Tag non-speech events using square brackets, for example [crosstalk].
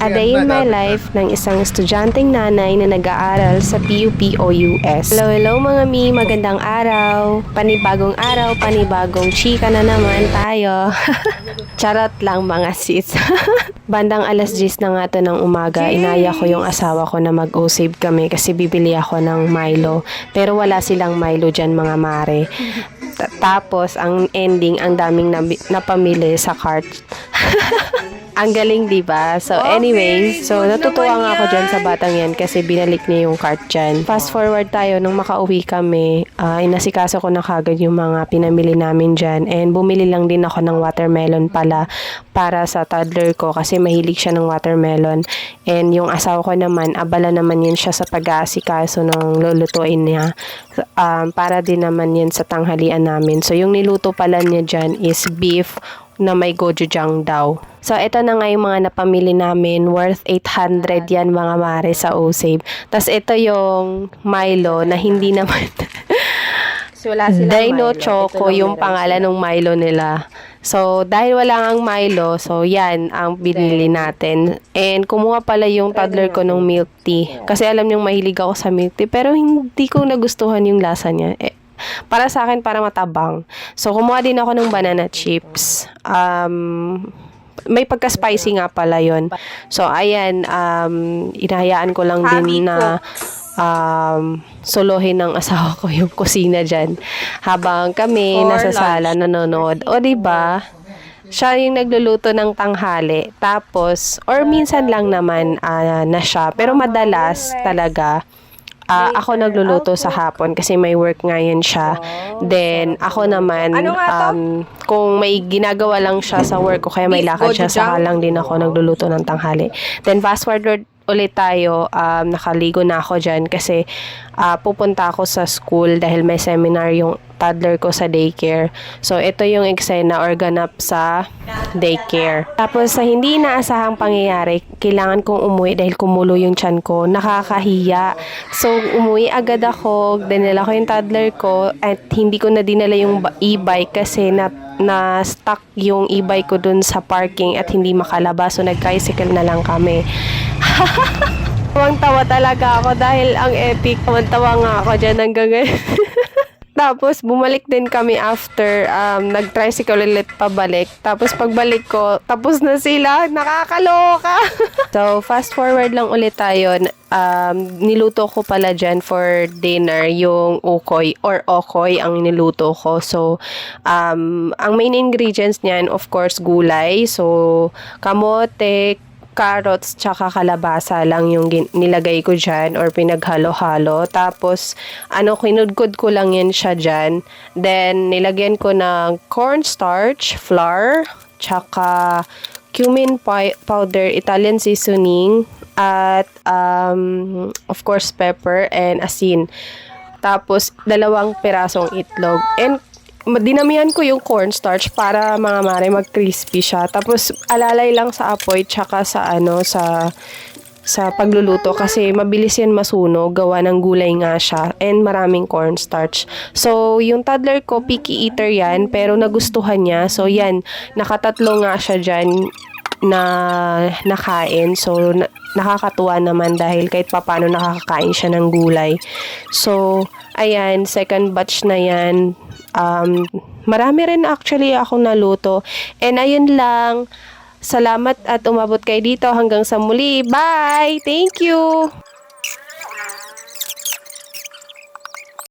A day in my life ng isang estudyanteng nanay na nag-aaral sa PUP o US. Hello, hello mga mi, magandang araw. Panibagong araw, panibagong chika na naman tayo. [laughs] Charot lang mga sis. [laughs] Bandang alas 10 na nga to ng umaga, inaya ko yung asawa ko na mag-o-save kami kasi bibili ako ng Milo. Pero wala silang Milo dyan mga mare. Ta- Tapos, ang ending, ang daming napamili sa cart. [laughs] ang galing, di ba? So, anyways, so natutuwa nga ako dyan sa batang yan kasi binalik niya yung cart dyan. Fast forward tayo, nung makauwi kami, ah, inasikaso ko na kagad yung mga pinamili namin dyan. And bumili lang din ako ng watermelon pala para sa toddler ko kasi mahilig siya ng watermelon. And yung asawa ko naman, abala naman yun siya sa pag-aasikaso ng lulutuin niya. Um, para din naman yun sa tanghalian namin. So, yung niluto pala niya dyan is beef na may gochujang daw. So, ito na nga yung mga napamili namin. Worth 800 yan mga mare sa O-Save. Tapos, ito yung Milo na hindi naman... [laughs] So, wala silang Dino Milo. Choco yung pangalan ng Milo nila. So, dahil wala ang Milo, so yan ang binili natin. And kumuha pala yung toddler ko ng milk tea. Kasi alam niyong mahilig ako sa milk tea, pero hindi ko nagustuhan yung lasa niya. Eh, para sa akin, para matabang. So, kumuha din ako ng banana chips. Um, may pagka-spicy nga pala yon So, ayan, um, inahayaan ko lang din na um, solohin ng asawa ko yung kusina dyan. Habang kami For nasa sala nanonood. O, di ba? Siya yung nagluluto ng tanghali. Tapos, or minsan lang naman ah, na siya. Pero madalas talaga, ah, ako nagluluto sa hapon kasi may work ngayon siya. Then, ako naman, Ano um, kung may ginagawa lang siya sa work ko, kaya may lakad siya, saka lang din ako nagluluto ng tanghali. Then, fast forward ulit tayo, um, nakaligo na ako dyan kasi ah, pupunta ako sa school dahil may seminar yung toddler ko sa daycare. So, ito yung eksena or ganap sa daycare. Tapos, sa hindi inaasahang pangyayari, kailangan kong umuwi dahil kumulo yung tiyan ko. Nakakahiya. So, umuwi agad ako, dinala ko yung toddler ko at hindi ko na dinala yung e-bike kasi na na stuck yung e-bike ko dun sa parking at hindi makalabas. So, nag-tricycle na lang kami. [laughs] Tawang-tawa talaga ako dahil ang epic. Tawang-tawa nga ako dyan hanggang ngayon. [laughs] Tapos, bumalik din kami after um, nag-tricycle ulit pabalik. Tapos, pagbalik ko, tapos na sila. Nakakaloka! [laughs] so, fast forward lang ulit tayo. Um, niluto ko pala dyan for dinner yung ukoy or okoy ang niluto ko. So, um, ang main ingredients niyan, of course, gulay. So, kamote, carrots tsaka kalabasa lang yung nilagay ko dyan or pinaghalo-halo. Tapos, ano, kinudkod ko lang yan siya dyan. Then, nilagyan ko ng cornstarch, flour, tsaka cumin powder, Italian seasoning, at um, of course, pepper and asin. Tapos, dalawang pirasong itlog. And, dinamihan ko yung cornstarch para mga mare mag-crispy siya. Tapos, alalay lang sa apoy tsaka sa ano, sa sa pagluluto kasi mabilis yan masunog, gawa ng gulay nga siya and maraming cornstarch. So, yung toddler ko, picky eater yan, pero nagustuhan niya. So, yan, nakatatlo nga siya dyan na nakain. So, na- nakakatuwa naman dahil kahit papano nakakakain siya ng gulay. So, ayan, second batch na yan. Um, marami rin actually akong naluto. And ayun lang. Salamat at umabot kayo dito hanggang sa muli. Bye! Thank you!